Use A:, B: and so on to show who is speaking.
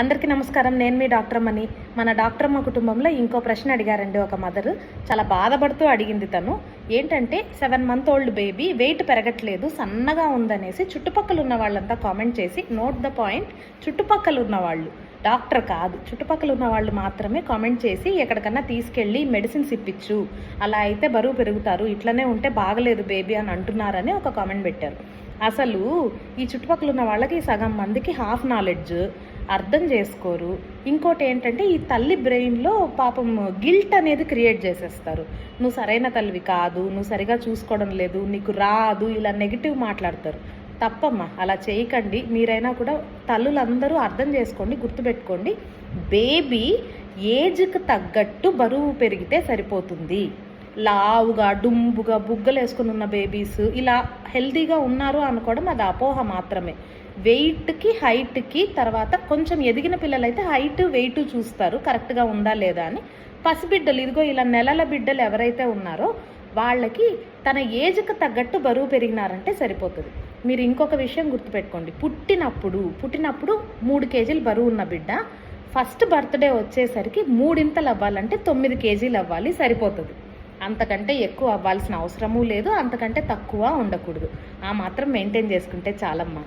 A: అందరికీ నమస్కారం. నేను మీ డాక్టర్ అమ్మని మన డాక్టర్ అమ్మ కుటుంబంలో ఇంకో ప్రశ్న అడిగారండి ఒక మదర్. చాలా బాధపడుతూ అడిగింది తను. ఏంటంటే seven month old baby weight పెరగట్లేదు సన్నగా ఉందనేసి చుట్టుపక్కల ఉన్న వాళ్ళంతా కామెంట్ చేసి నోట్ ద పాయింట్ చుట్టుపక్కల ఉన్న వాళ్ళు డాక్టర్ కాదు చుట్టుపక్కల ఉన్న వాళ్ళు మాత్రమే కామెంట్ చేసి ఎక్కడికన్నా తీసుకెళ్ళి మెడిసిన్స్ ఇప్పించు అలా అయితే బరువు పెరుగుతారు ఇట్లనే ఉంటే బాగలేదు బేబీ అని అంటున్నారని ఒక కామెంట్ పెట్టారు. అసలు ఈ చుట్టుపక్కల ఉన్న వాళ్ళకి సగం మందికి హాఫ్ నాలెడ్జ్ అర్థం చేసుకోరు. ఇంకోటి ఏంటంటే ఈ తల్లి బ్రెయిన్లో పాపం గిల్ట్ అనేది క్రియేట్ చేసేస్తారు. నువ్వు సరైన తల్లివి కాదు నువ్వు సరిగా చూసుకోవడం లేదు నీకు రాదు ఇలా నెగిటివ్ మాట్లాడతారు. తప్పమ్మా అలా చేయకండి. మీరైనా కూడా తల్లులందరూ అర్థం చేసుకోండి గుర్తుపెట్టుకోండి. బేబీ ఏజ్కి తగ్గట్టు బరువు పెరిగితే సరిపోతుంది. లావుగా డుంబుగా బుగ్గలు వేసుకుని ఉన్న బేబీస్ ఇలా హెల్తీగా ఉన్నారు అనుకోవడం అది అపోహ మాత్రమే. వెయిట్కి హైట్కి తర్వాత కొంచెం ఎదిగిన పిల్లలైతే హైట్ వెయిట్ చూస్తారు కరెక్ట్గా ఉందా లేదా అని. పసిబిడ్డలు ఇదిగో ఇలా నెలల బిడ్డలు ఎవరైతే ఉన్నారో వాళ్ళకి తన ఏజ్కి తగ్గట్టు బరువు పెరిగినారంటే సరిపోతుంది. మీరు ఇంకొక విషయం గుర్తుపెట్టుకోండి. పుట్టినప్పుడు పుట్టినప్పుడు మూడు కేజీలు బరువు ఉన్న బిడ్డ ఫస్ట్ బర్త్డే వచ్చేసరికి మూడింతలు అవ్వాలంటే తొమ్మిది కేజీలు అవ్వాలి సరిపోతుంది. అంతకంటే ఎక్కువ అవ్వాల్సిన అవసరమూ లేదు అంతకంటే తక్కువ ఉండకూడదు. ఆ మాత్రం మెయింటైన్ చేసుకుంటే చాలమ్మా.